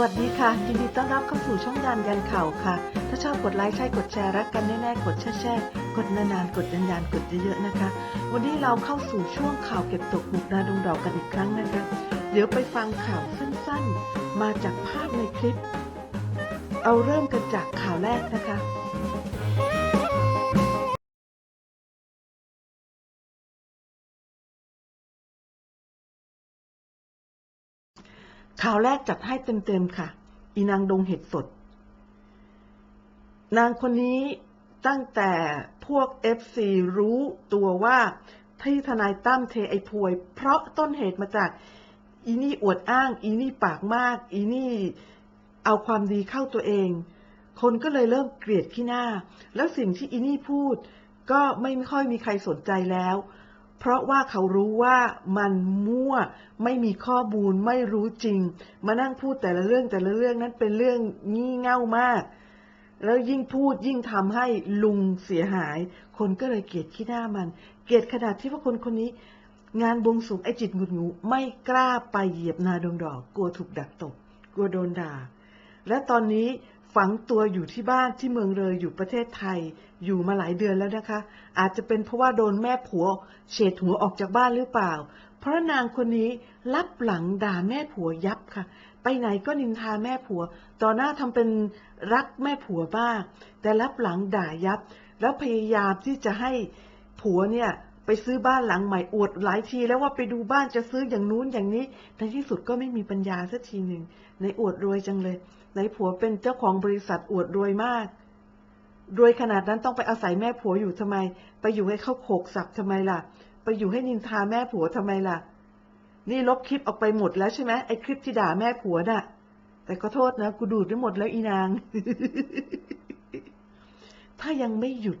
วัสดีค่ะ ยินดีต้อนรับเข้าสู่ช่องยานยันข่าวค่ะ ถ้าชอบกดไลค์ใช่กดแชร์รักกันแน่ๆกดแช่ๆกดนานๆกดยันยันกดเยอะๆนะคะ วันนี้เราเข้าสู่ช่วงข่าวเก็บตกหมุกนาดงดอกกันอีกครั้งนะคะ เดี๋ยวไปฟังข่าวสั้นๆ มาจากภาพในคลิป เอาเริ่มกันจากข่าวแรกนะคะ ข่าวแรกจัดให้เต็มๆค่ะ อีนางดงเห็ดสด นางคนนี้ตั้งแต่พวก FC รู้ตัวว่าที่ทนายตั้มเทไอพวย เพราะต้นเหตุมาจากอีนี่อวดอ้าง อีนี่ปากมาก อีนี่เอาความดีเข้าตัวเอง คนก็เลยเริ่มเกลียดขี้หน้า แล้วสิ่งที่อีนี่พูด ก็ไม่ค่อยมีใครสนใจแล้ว เพราะว่าเขารู้ว่ามันมั่วไม่มีข้อมูลไม่รู้จริง มานั่งพูดแต่ละเรื่องแต่ละเรื่องนั้นเป็นเรื่องงี่เง่ามาก แล้วยิ่งพูดยิ่งทำให้ลุงเสียหาย คนก็เลยเกลียดขี้หน้ามัน เกลียดขนาดที่ว่าคนคนนี้ งานบวงสรวงไอจิตหงุดหงูไม่กล้าไปเหยียบนาดงดอก กลัวถูกดักตบกลัวโดนด่าและตอนนี้ ฝังตัวอยู่ที่บ้านที่เมืองเลยอยู่ประเทศไทย อยู่มาหลายเดือนแล้วนะคะ อาจจะเป็นเพราะว่าโดนแม่ผัวเฉดหัวออกจากบ้านหรือเปล่า เพราะนางคนนี้รับหลังด่าแม่ผัวยับค่ะ ไปไหนก็นินทาแม่ผัว ต่อหน้าทำเป็นรักแม่ผัวบ้างแต่รับหลังด่ายับ แล้วพยายามที่จะให้ผัวเนี่ยไปซื้อบ้านหลังใหม่อวดหลายทีแล้วว่าไปดูบ้านจะซื้ออย่างนู้นอย่างนี้ในที่สุดก็ไม่มีปัญญาสักทีหนึ่งในอวดรวยจังเลย ในผัวเป็นเจ้าของบริษัทอวดรวยมากรวยขนาดนั้นต้องไปอาศัยแม่ผัวอยู่ทำไม ไปอยู่ให้เขาโขกสับทำไมล่ะ ไปอยู่ให้นินทาแม่ผัวทำไมล่ะ นี่ลบคลิปออกไปหมดแล้วใช่ไหมไอ้คลิปที่ด่าแม่ผัวน่ะ แต่ก็โทษนะ กูดูดไปหมดแล้วอีนาง ถ้ายังไม่หยุด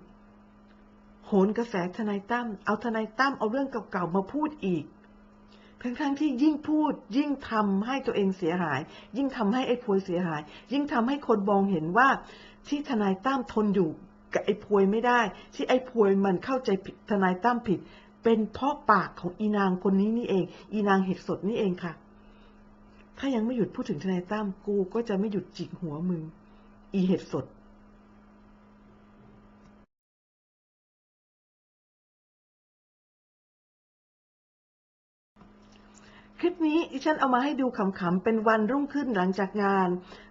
โหนกระแสทนายตั้ม เอาทนายตั้มเอาเรื่องเก่าๆมาพูดอีก ทั้งๆที่ยิ่งพูดยิ่งทำให้ตัวเองเสียหาย ยิ่งทำให้ไอ้พวยเสียหาย ยิ่งทำให้คนมองเห็นว่า ที่ทนายตั้มทนอยู่กับไอ้พวยไม่ได้ ที่ไอ้พวยมันเข้าใจผิดทนายตั้มผิด เป็นเพราะปากของอีนางคนนี้นี่เอง อีนางเห็ดสดนี่เองค่ะ ถ้ายังไม่หยุดพูดถึงทนายตั้มกูก็จะไม่หยุดจิกหัวมึง อีเห็ดสด คลิปนี้ดิฉันเอามาให้ดูขำๆ เป็นวันรุ่งขึ้นหลังจากงาน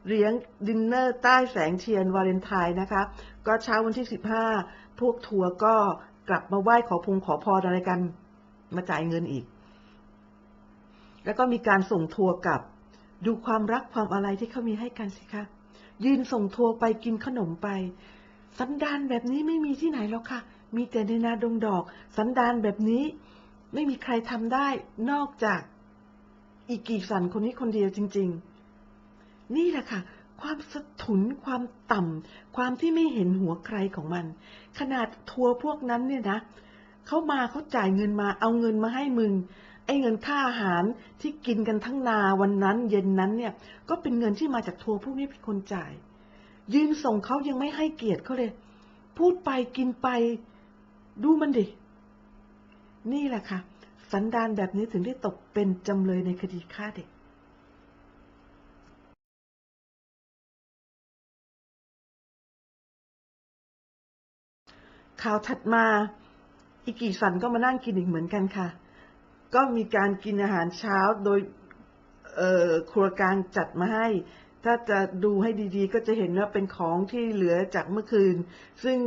เลี้ยงดินเนอร์ใต้แสงเทียนวาเลนไทน์นะคะ ก็เช้าวันที่ 15 พวกทัวร์ก็กลับมาไหว้ขอพงขอพรอะไรกันมาจ่ายเงินอีก แล้วก็มีการส่งทัวร์กลับ ดูความรักความอะไรที่เขามีให้กันสิคะยืนส่งทัวร์ไปกินขนมไป สันดานแบบนี้ไม่มีที่ไหนแล้วค่ะ มีแต่ในนาดงดอก สันดานแบบนี้ ไม่มีใครทำได้นอกจาก อีกีสันคนนี้คนเดียวจริง ๆ นี่แหละค่ะ ความสะทุนความต่ำความที่ไม่เห็นหัวใครของมัน ขนาดทัวร์พวกนั้นเนี่ยนะเขามาเขาจ่ายเงินมาเอาเงินมาให้มึงไอ้เงินค่าอาหารที่กินกันทั้งนาวันนั้น เย็นนั้นเนี่ย ก็เป็นเงินที่มาจากทัวร์พวกนี้เป็นคนจ่าย ยืนส่งเขายังไม่ให้เกียรติเขาเลย พูดไปกินไป ดูมันดิ นี่แหละค่ะ สันดานแบบนี้ถึงได้ตกเป็นจำเลยในคดีฆ่าเด็ก ข่าวถัดมาอิกิสันก็มานั่งกินอีกเหมือนกันค่ะ ก็มีการกินอาหารเช้าโดยครัวกลางจัดมาให้ ถ้าจะดูให้ดีๆ ก็จะเห็นว่าเป็นของที่เหลือจากเมื่อคืน ซึ่ง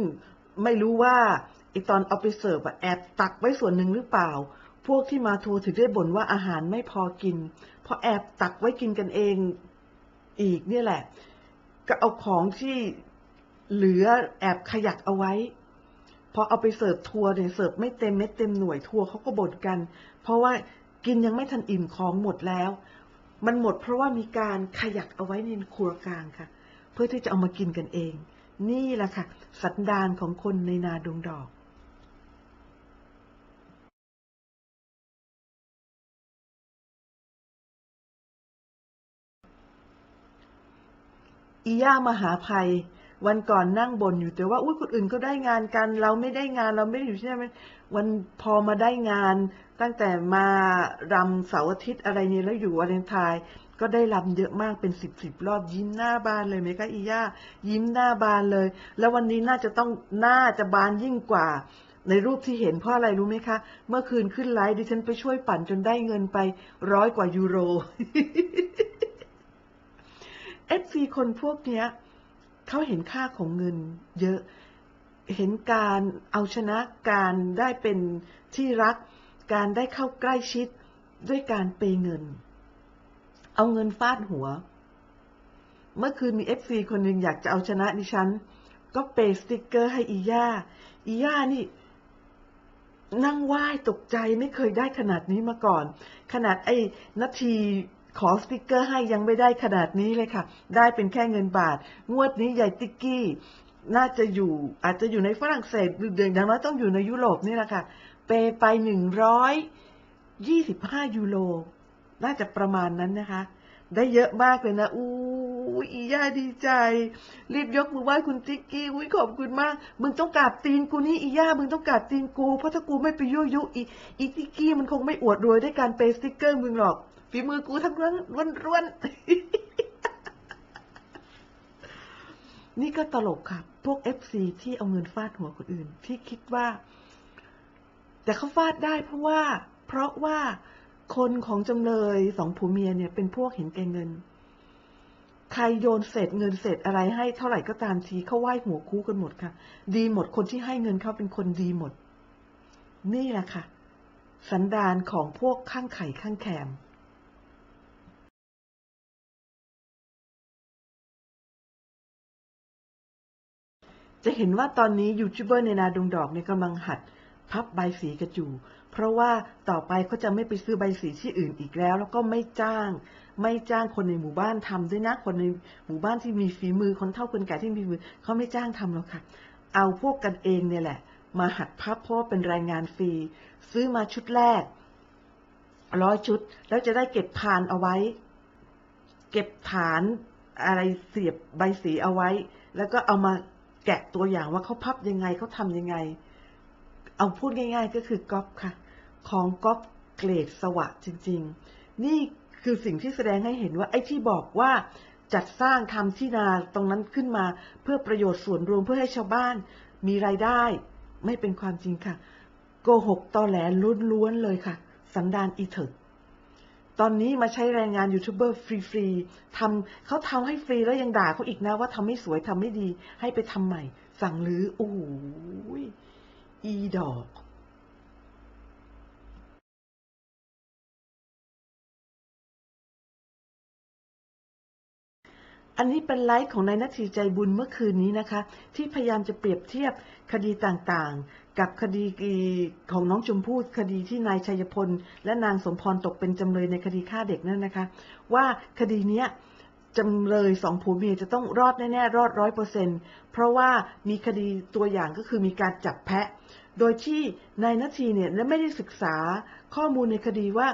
ไม่รู้ว่าไอตอนเอาไปเสิร์ฟแอบตักไว้ส่วนหนึ่งหรือเปล่า พวกที่มาทัวร์ถึงได้บ่นว่าอาหารไม่พอกิน เพราะแอบตักไว้กินกันเองอีกเนี่ยแหละ ก็เอาของที่เหลือแอบขยักเอาไว้พอเอาไปเสิร์ฟทัวร์เนี่ยเสิร์ฟไม่เต็มเม็ดเต็มหน่วยทัวร์เขาก็บ่นกัน เพราะว่ากินยังไม่ทันอิ่มของหมดแล้ว มันหมดเพราะว่ามีการขยักเอาไว้ในครัวกลางค่ะ เพื่อที่จะเอามากินกันเอง นี่แหละค่ะ สันดานของคนในนาดวงดอก อีย่ามหาภัย วันก่อนนั่งบ่นอยู่แต่ว่าอุ้ยคนอื่นก็ได้งานกัน เราไม่ได้งานเราไม่ได้อยู่ที่นั่นมันวันพอมาได้งาน ตั้งแต่มารำเสาร์อาทิตย์อะไรเนี่ยแล้วอยู่วาเลนไทน์ก็ได้ลำเยอะมากเป็นสิบสิบรอบยิ้มหน้าบานเลยไหมคะอีย่ายิ้มหน้าบานเลย แล้ววันนี้น่าจะต้องน่าจะบานยิ่งกว่าในรูปที่เห็นเพราะอะไรรู้ไหมคะ เมื่อคืนขึ้นไลฟ์ดิฉันไปช่วยปั่นจนได้เงินไปร้อยกว่ายูโร เอฟซีคนพวกเนี้ยเขาเห็นค่าของเงินเยอะ เห็นการเอาชนะการได้เป็นที่รัก การได้เข้าใกล้ชิดด้วยการเปย์เงิน เอาเงินฟาดหัว เมื่อคืนมีเอฟซีคนหนึ่งอยากจะเอาชนะดิฉัน ก็เปย์สติกเกอร์ให้อีย่า อีย่านี่นั่งไหว้ตกใจไม่เคยได้ขนาดนี้มาก่อน ขนาดไอ้นาที ขอสติกเกอร์ให้ยังไม่ได้ขนาดนี้เลยค่ะ ได้เป็นแค่เงินบาท งวดนี้ใหญ่ติ๊กกี้น่าจะอยู่อาจจะอยู่ในฝรั่งเศสหรืออย่างน้อยต้องอยู่ในยุโรปนี่แหละค่ะ เปไปหนึ่งร้อยยี่สิบห้ายูโร น่าจะประมาณนั้นนะคะ ได้เยอะมากเลยนะอู้ยอีย่าดีใจ รีบยกมือไหว้คุณติ๊กกี้อุ้ยขอบคุณมาก มึงต้องกราบตีนกูนี่อีย่ามึงต้องกราบตีนกู เพราะถ้ากูไม่ไปยั่วยุอีอีติ๊กกี้มันคงไม่อวดรวยด้วยการเปสติ๊กเกอร์มึงหรอกฝีมือกูทั้งนั้นร้วนนี่ก็ตลกค่ะ พวกเอฟซีที่เอาเงินฟาดหัวคนอื่น ที่คิดว่า แต่เขาฟาดได้เพราะว่า เพราะว่า คนของจำเลยสองผัวเมียเนี่ยเป็นพวกเห็นแก่เงิน ใครโยนเศษเงินเศษอะไรให้เท่าไหร่ก็ตามทีเขาไหว้หัวคู่กันหมดค่ะ ดีหมดคนที่ให้เงินเขาเป็นคนดีหมด นี่แหละค่ะ สันดานของพวกข้างไข่ข้างแคมจะเห็นว่าตอนนี้ยูทูบเบอร์ในนาดงดอกเนี่ยกำลังหัด พับใบสีกระจู เพราะว่าต่อไปเขาจะไม่ไปซื้อใบสีที่อื่นอีกแล้ว แล้วก็ไม่จ้าง ไม่จ้างคนในหมู่บ้านทำด้วยนะคนในหมู่บ้านที่มีฝีมือคนเท่าคนแก่ที่มีฝีมือเขาไม่จ้างทำหรอกค่ะ เอาพวกกันเองเนี่ยแหละ มาหัดพับเพราะว่าเป็นแรงงานฟรี ซื้อมาชุดแรกร้อยชุด แล้วจะได้เก็บพานเอาไว้ เก็บฐานอะไรเสียบใบสีเอาไว้ แล้วก็เอามาแกะตัวอย่างว่าเขาพับยังไงเขาทำยังไง เอาพูดง่าย ๆ ก็คือก๊อปค่ะ ของก๊อปเกรดสวะจริง ๆ นี่คือสิ่งที่แสดงให้เห็นว่าไอ้ที่บอกว่าจัดสร้างทำที่นาตรงนั้นขึ้นมาเพื่อประโยชน์ส่วนรวมเพื่อให้ชาวบ้านมีรายได้ ไม่เป็นความจริงค่ะ โกหกตอแหลล้วนๆเลยค่ะ สันดานอีเถิดตอนนี้มาใช้แรงงานยูทูบเบอร์ฟรีๆทำเขาทำให้ฟรีแล้วยังด่าเขาอีกนะว่าทำไม่สวยทำไม่ดี ให้ไปทำใหม่ สั่งหรือโอ้โหอีดอก อันนี้เป็นไลฟ์ของนายนาทีใจบุญเมื่อคืนนี้นะคะ ที่พยายามจะเปรียบเทียบคดีต่างๆ กับคดีของน้องชมพู่คดีที่นายชัยพล และนางสมพรตกเป็นจำเลยในคดีฆ่าเด็กนั่นนะคะ ว่าคดีเนี้ยจำเลยสองผัวเมียจะต้องรอดแน่ๆ รอดร้อยเปอร์เซ็นเพราะว่ามีคดีตัวอย่างก็คือมีการจับแพะ โดยที่นายนาทีเนี่ยไม่ได้ศึกษาข้อมูลในคดีว่า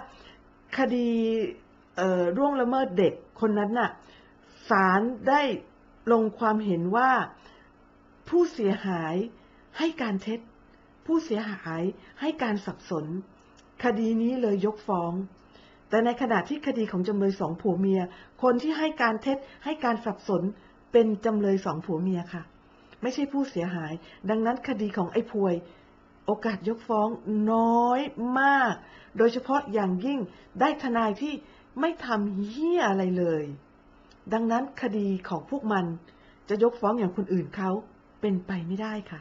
คดีร่วงละเมิดเด็กคนนั้นน่ะ ศาลได้ลงความเห็นว่าผู้เสียหายให้การเท็จ ผู้เสียหายให้การสับสน คดีนี้เลยยกฟ้อง แต่ในขณะที่คดีของจำเลยสองผัวเมีย คนที่ให้การเท็จให้การสับสนเป็นจำเลยสองผัวเมียค่ะ ไม่ใช่ผู้เสียหาย ดังนั้นคดีของไอ้พวย โอกาสยกฟ้องน้อยมาก โดยเฉพาะอย่างยิ่งได้ทนายที่ไม่ทำเหี้ยอะไรเลย ดังนั้นคดีของพวกมันจะยกฟ้องอย่างคนอื่นเขาเป็นไปไม่ได้ค่ะ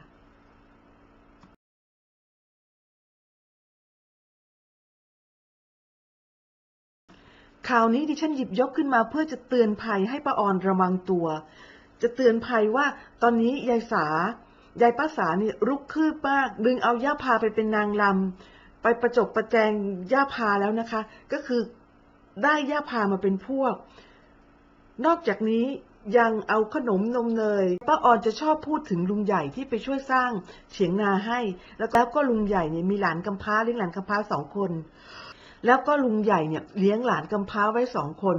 ข่าวนี้ดิฉันหยิบยกขึ้นมาเพื่อจะเตือนภัยให้ป้าออนระวังตัว จะเตือนภัยว่าตอนนี้ยายสายายป้าสานี่รุกคืบมากดึงเอาย่าพาไปเป็นนางลำไปประจบประแจงย่าพาแล้วนะคะ ก็คือได้ย่าพามาเป็นพวก นอกจากนี้ยังเอาขนมนมเนยป้าออนจะชอบพูดถึงลุงใหญ่ที่ไปช่วยสร้างเฉียงนาให้ แล้วก็ลุงใหญ่เนี่ยมีหลานกำพร้าเลี้ยงหลานกำพร้าสองคน แล้วก็ลุงใหญ่เนี่ยเลี้ยงหลานกำพร้าไว้สองคน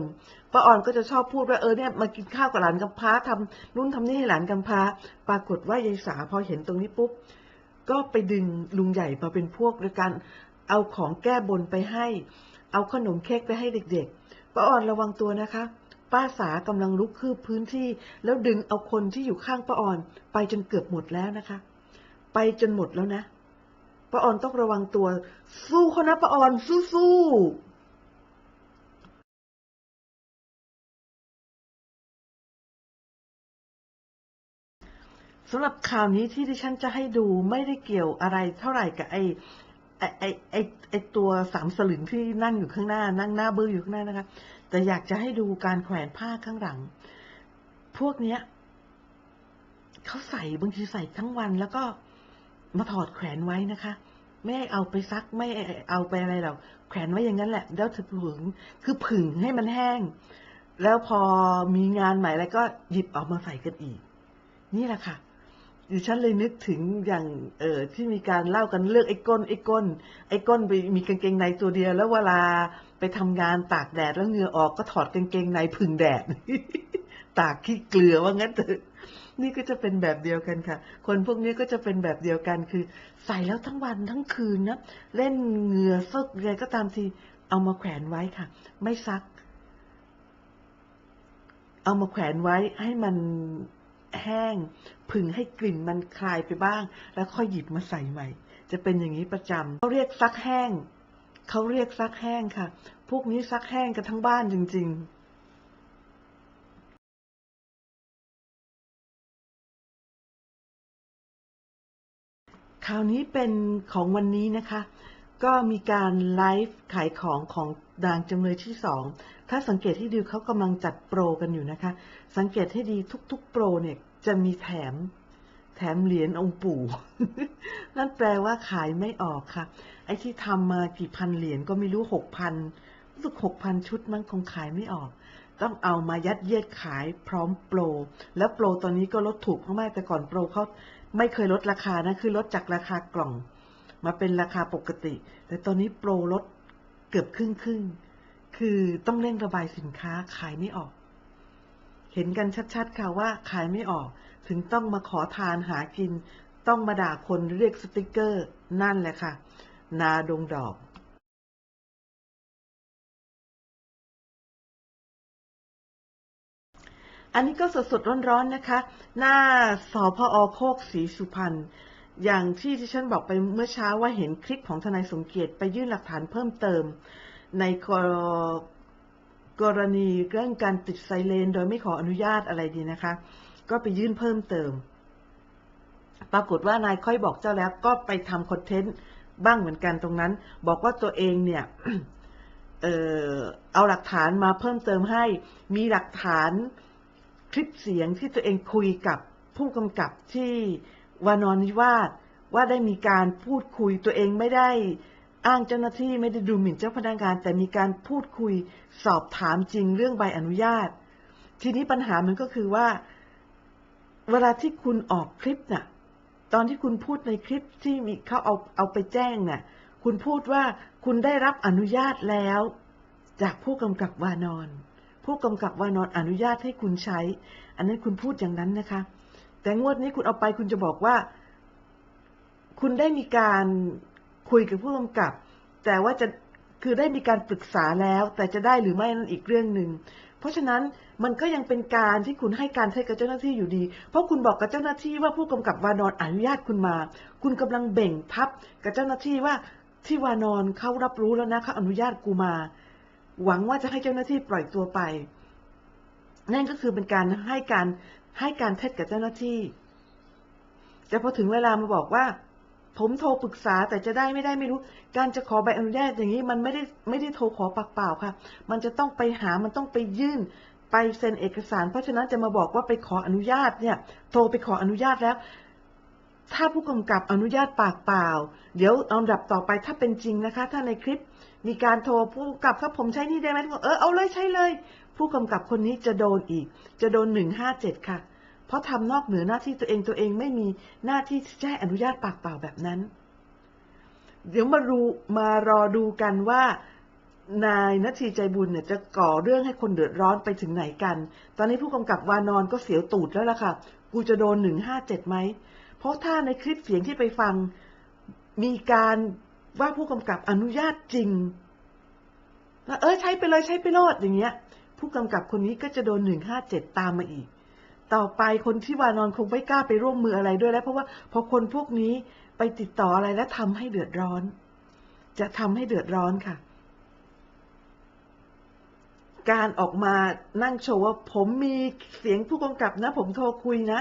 ป้าออนก็จะชอบพูดว่าเออเนี่ยมากินข้าวกับหลานกำพร้าทำนู่นทำนี่ให้หลานกำพร้า ปรากฏว่ายายสาพอเห็นตรงนี้ปุ๊บก็ไปดึงลุงใหญ่มาเป็นพวกโดยการเอาของแก้บนไปให้ เอาขนมเค้กไปให้เด็กๆป้าออนระวังตัวนะคะ ป้าสากำลังลุกคืบพื้นที่ แล้วดึงเอาคนที่อยู่ข้างป้าออน ไปจนเกือบหมดแล้วนะคะ ไปจนหมดแล้วนะป้าออนต้องระวังตัว สู้เขานะป้าออนสู้ๆสำหรับข่าวนี้ที่ดิฉันจะให้ดูไม่ได้เกี่ยวอะไรเท่าไหร่กับไอ้ไอ้ไอ้ไอ้ตัวสามสลึงที่นั่งอยู่ข้างหน้า นั่งหน้าเบื้ออยู่ข้างหน้านะคะ แต่อยากจะให้ดูการแขวนผ้าข้างหลัง พวกเนี้ยเขาใส่บางทีใส่ทั้งวันแล้วก็มาถอดแขวนไว้นะคะ ไม่เอาไปซักไม่เอาไปอะไรหรอกแขวนไว้อย่างนั้นแหละ แล้วถึงผึงคือผึ่งให้มันแห้ง แล้วพอมีงานใหม่แล้วก็หยิบออกมาใส่กันอีก นี่แหละค่ะดิฉันเลยนึกถึงอย่างเออที่มีการเล่ากันเลือกไอ้ก้นไอ้ก้นไอ้ก้นไปมีกางเกงในตัวเดียวแล้วเวลา ไปทำงานตากแดดแล้วเหงื่อออกก็ถอดกางเกงในพึ่งแดด ตากขี้เกลือว่างั้นเถอะนี่ก็จะเป็นแบบเดียวกันค่ะ คนพวกนี้ก็จะเป็นแบบเดียวกันคือ ใส่แล้วทั้งวันทั้งคืนนะเล่นเหงื่อซึกอะไรก็ตามทีเอามาแขวนไว้ค่ะ ไม่ซัก เอามาแขวนไว้ให้มันแห้ง ผึ่งให้กลิ่นมันคลายไปบ้าง แล้วค่อยหยิบมาใส่ใหม่ จะเป็นอย่างนี้ประจำเขาเรียกซักแห้ง เขาเรียกซักแห้งค่ะ พวกนี้ซักแห้งกันทั้งบ้านจริง ๆคราวนี้เป็นของวันนี้นะคะ ก็มีการไลฟ์ขายของของดางจำเลยที่สองถ้าสังเกตที่ดูเขากำลังจัดโปรกันอยู่นะคะ สังเกตให้ดีทุกๆ โปรเนี่ยจะมีแถม แถมเหรียญองค์ปู่ นั่นแปลว่าขายไม่ออกค่ะ ไอ้ที่ทำมากี่พันเหรียญก็ไม่รู้หกพันรู้สึกหกพันชุดมันคงขายไม่ออก ต้องเอามายัดเยียดขายพร้อมโปร แล้วโปรตอนนี้ก็ลดถูกมากๆแต่ก่อนโปรเขาไม่เคยลดราคานะ คือลดจากราคากล่อง มาเป็นราคาปกติ แต่ตอนนี้โปรลดเกือบครึ่งครึ่งคือต้องเร่งระบายสินค้าขายไม่ออก เห็นกันชัดๆค่ะว่าขายไม่ออก ถึงต้องมาขอทานหากิน ต้องมาด่าคนเรียกสติกเกอร์ นั่นแหละค่ะ นาดงดอกอันนี้ก็สดๆร้อนๆนะคะ หน้าสพอโคกศรีสุพรรณ อย่างที่ที่ฉันบอกไปเมื่อเช้าว่าเห็นคลิปของทนายสมเกียรติไปยื่นหลักฐานเพิ่มเติม ใน กรณีเรื่องการติดไซเรนโดยไม่ขออนุญาตอะไรดีนะคะ ก็ไปยื่นเพิ่มเติม ปรากฏว่านายค่อยบอกเจ้าแล้วก็ไปทำคอนเทนต์บ้างเหมือนกันตรงนั้น บอกว่าตัวเองเนี่ยเออเอาหลักฐานมาเพิ่มเติมให้ มีหลักฐานคลิปเสียงที่ตัวเองคุยกับผู้กำกับที่วานอนนิวาสว่าได้มีการพูดคุยตัวเองไม่ได้ อ้างเจ้าหน้าที่ไม่ได้ดูหมิ่นเจ้าพนักงาน แต่มีการพูดคุยสอบถามจริงเรื่องใบอนุญาต ทีนี้ปัญหามันก็คือว่า เวลาที่คุณออกคลิปน่ะ ตอนที่คุณพูดในคลิปที่มีเขาเอาเอาไปแจ้งน่ะ คุณพูดว่าคุณได้รับอนุญาตแล้ว จากผู้กำกับวานอน ผู้กำกับวานอนอนุญาตให้คุณใช้ อันนั้นคุณพูดอย่างนั้นนะคะ แต่งวดนี้คุณเอาไปคุณจะบอกว่า คุณได้มีการ คุยกับผู้กำกับ แต่ว่าจะคือได้มีการปรึกษาแล้ว แต่จะได้หรือไม่นั่นอีกเรื่องหนึ่งเพราะฉะนั้นมันก็ยังเป็นการที่คุณให้การเท็จกับเจ้าหน้าที่อยู่ดี เพราะคุณบอกกับเจ้าหน้าที่ว่าผู้กำกับวานอนอนุญาตคุณมา คุณกำลังเบ่งทับกับเจ้าหน้าที่ว่าที่วานอนเขารับรู้แล้วนะเขาอนุญาตกูมา หวังว่าจะให้เจ้าหน้าที่ปล่อยตัวไป นั่นก็คือเป็นการให้การให้การเท็จกับเจ้าหน้าที่ แต่พอถึงเวลามาบอกว่า ผมโทรปรึกษาแต่จะได้ไม่ได้ไม่รู้ การจะขอใบอนุญาตอย่างนี้มันไม่ได้ไม่ได้โทรขอปากเปล่าค่ะ มันจะต้องไปหามันต้องไปยื่น ไปเซ็นเอกสาร เพราะฉะนั้นจะมาบอกว่าไปขออนุญาตเนี่ย โทรไปขออนุญาตแล้ว ถ้าผู้กำกับอนุญาตปากเปล่า เดี๋ยวเอาดับต่อไปถ้าเป็นจริงนะคะ ถ้าในคลิปมีการโทรผู้กำกับครับผมใช้นี่ได้ไหมเออเอาเลยใช้เลย ผู้กำกับคนนี้จะโดนอีก จะโดนหนึ่งห้าเจ็ดค่ะ เพราะทำนอกเหนือหน้าที่ตัวเองตัวเองไม่มีหน้าที่แจะให้อนุญาตปากเปล่าแบบนั้น เดี๋ยวมาดูมารอดูกันว่านายนาทีใจบุญเนี่ยจะก่อเรื่องให้คนเดือดร้อนไปถึงไหนกัน ตอนนี้ผู้กำกับวานอนก็เสียวตูดแล้วล่ะค่ะ กูจะโดนหนึ่งห้าเจ็ดไหม เพราะถ้าในคลิปเสียงที่ไปฟังมีการว่าผู้กำกับอนุญาตจริงว่าเออใช้ไปเลยใช้ไปโลดอย่างเงี้ย ผู้กำกับคนนี้ก็จะโดนหนึ่งห้าเจ็ดตามมาอีก ต่อไปคนที่วานอนคงไม่กล้าไปร่วมมืออะไรด้วยแล้ว เพราะว่าพอคนพวกนี้ไปติดต่ออะไรแล้วทำให้เดือดร้อน จะทำให้เดือดร้อนค่ะ การออกมานั่งโชว์ว่าผมมีเสียงผู้กำกับนะ ผมโทรคุยนะ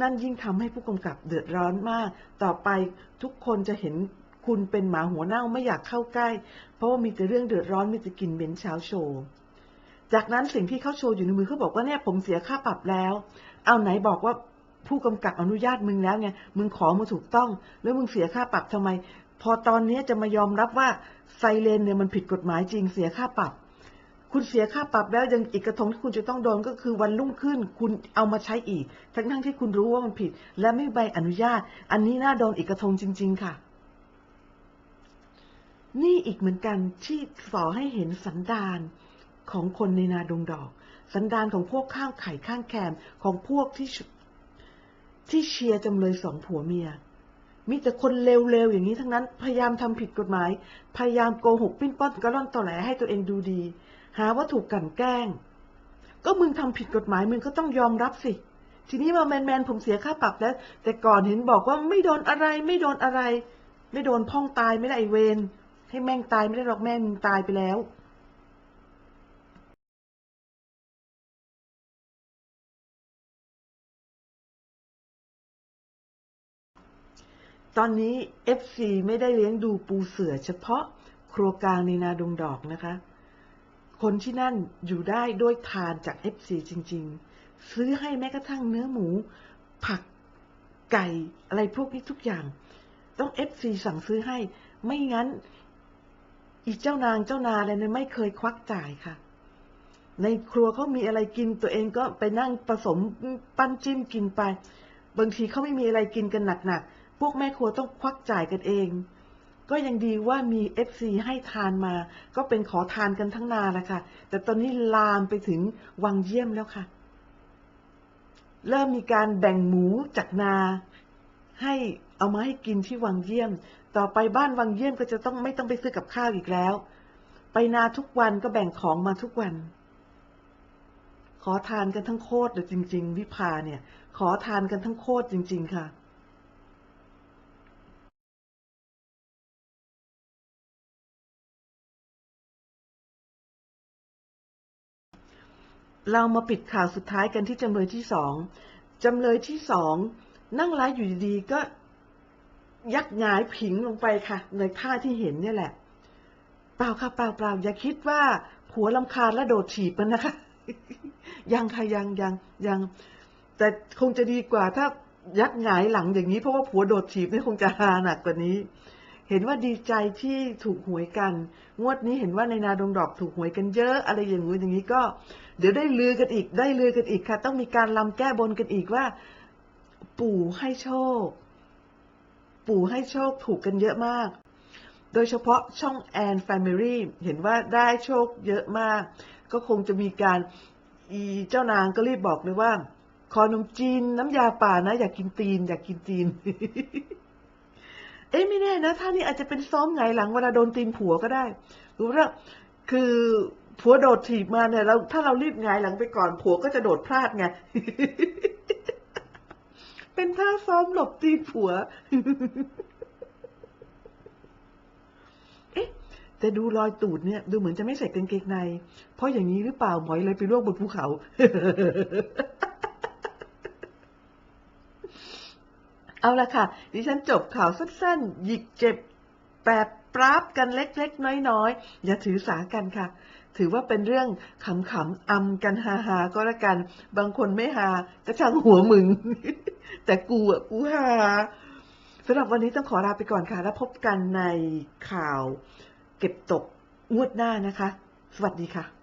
นั่นยิ่งทำให้ผู้กำกับเดือดร้อนมาก ต่อไปทุกคนจะเห็นคุณเป็นหมาหัวเน่าไม่อยากเข้าใกล้ เพราะว่ามีแต่เรื่องเดือดร้อนมีแต่กลิ่นเหม็นเช้าโชว์ จากนั้นสิ่งที่เขาโชว์อยู่ในมือเขาบอกว่าเนี่ยผมเสียค่าปรับแล้ว เอาไหนบอกว่าผู้กำกับอนุญาตมึงแล้วไงมึงขอมาถูกต้อง แล้วมึงเสียค่าปรับทำไม พอตอนนี้จะมายอมรับว่าไซเรนเนี่ยมันผิดกฎหมายจริงเสียค่าปรับ คุณเสียค่าปรับแล้วยังอีกกระทงที่คุณจะต้องโดนก็คือวันรุ่งขึ้น คุณเอามาใช้อีก ทั้งทั้งที่คุณรู้ว่ามันผิด และไม่ใบอนุญาต อันนี้น่าโดนอีกกระทงจริง ๆ ค่ะ นี่อีกเหมือนกันที่สอให้เห็นสันดาน ของคนในนาดงดอก สันดานของพวกข้างไข่ข้างแคมของพวกที่ที่เชียร์จำเลยสองผัวเมีย มีแต่คนเลวๆ อย่างนี้ทั้งนั้น พยายามทำผิดกฎหมาย พยายามโกหกปิ้นป้อนกระล่อนตอแหลให้ตัวเองดูดี หาว่าถูกกลั่นแกล้ง ก็มึงทำผิดกฎหมายมึงก็ต้องยอมรับสิ ทีนี้มาแมนๆ ผมเสียค่าปรับแล้ว แต่ก่อนเห็นบอกว่าไม่โดนอะไร ไม่โดนอะไร ไม่โดนพ่องตายไม่ได้ไอเวรให้แม่งตายไม่ได้หรอกแม่มึงตายไปแล้ว ตอนนี้ FC ไม่ได้เลี้ยงดูปูเสือเฉพาะครัวกลางในนาดงดอกนะคะ คนที่นั่นอยู่ได้ด้วยทานจาก FC จริง ๆ ซื้อให้แม้กระทั่งเนื้อหมู ผักไก่อะไรพวกนี้ทุกอย่าง ต้อง FC สั่งซื้อให้ ไม่งั้น อีเจ้านางเจ้านาอะไรเนี่ยไม่เคยควักจ่ายค่ะ ในครัวเขามีอะไรกินตัวเองก็ไปนั่งผสมปั้นจิ้มกินไป บางทีเขาไม่มีอะไรกินกันหนักๆ พวกแม่ครัวต้องควักจ่ายกันเอง ก็ยังดีว่ามีเอฟซีให้ทานมา ก็เป็นขอทานกันทั้งนาแหละค่ะ แต่ตอนนี้ลามไปถึงวังเยี่ยมแล้วค่ะ เริ่มมีการแบ่งหมูจากนา ให้เอามาให้กินที่วังเยี่ยม ต่อไปบ้านวังเยี่ยมก็จะต้องไม่ต้องไปซื้อกับข้าวอีกแล้ว ไปนาทุกวันก็แบ่งของมาทุกวันขอทานกันทั้งโคตรเลยจริง ๆ วิภาเนี่ย ขอทานกันทั้งโคตรจริง ๆ ค่ะ เรามาปิดข่าวสุดท้ายกันที่จำเลยที่สองจำเลยที่สองนั่งไลฟ์อยู่ดีๆก็ยักหงายผิงลงไปค่ะ ในท่าที่เห็นเนี่ยแหละ เปล่าค่ะเปล่าเปล่าอย่าคิดว่าผัวลำคาญและโดดถีบมันนะคะ ยังค่ะยังยังยัง แต่คงจะดีกว่าถ้ายักหงายหลังอย่างนี้เพราะว่าผัวโดดถีบนี่คงจะฮาหนักกว่านี้ เห็นว่าดีใจที่ถูกหวยกัน งวดนี้เห็นว่าในนาดงดอกถูกหวยกันเยอะ อะไรอย่างงู้นอย่างนี้ก็ เดี๋ยวได้ลือกันอีก ได้ลือกันอีกค่ะ ต้องมีการลำแก้บนกันอีกว่า ปู่ให้โชค ปู่ให้โชคถูกกันเยอะมาก โดยเฉพาะช่องแอนแฟมิลี่เห็นว่าได้โชคเยอะมาก ก็คงจะมีการอีเจ้านางก็รีบบอกเลยว่า ขอนมจีนน้ำยาป่านะ อยากกินตีน อยากกินตีน เอ๊ะไม่แน่นะท่านี้อาจจะเป็นซ้อมไงหลังเวลาโดนตีนผัวก็ได้รู้ว่าคือผัวโดดถีบมาเนี่ยเราถ้าเรารีบไงายหลังไปก่อนผัวก็จะโดดพลาดไง เป็นท่าซ้อมหลบตีนผัว เอ๊ะ แต่ดูรอยตูดเนี่ย ดูเหมือนจะไม่ใส่กางเกงใน เพราะอย่างนี้หรือเปล่าหมอยเลยไปล่วงบนภูเขา เอาละค่ะ ดิฉันจบข่าวสั้นๆ หยิกเจ็บแปรปราบกันเล็กๆ น้อยๆ อย่าถือสากันค่ะ ถือว่าเป็นเรื่องขำๆอำกันฮาๆก็แล้วกัน บางคนไม่ฮาก็ช่างหัวมึง แต่กูอะกูฮาสำหรับวันนี้ต้องขอลาไปก่อนค่ะ แล้วพบกันในข่าวเก็บตกงวดหน้านะคะ สวัสดีค่ะ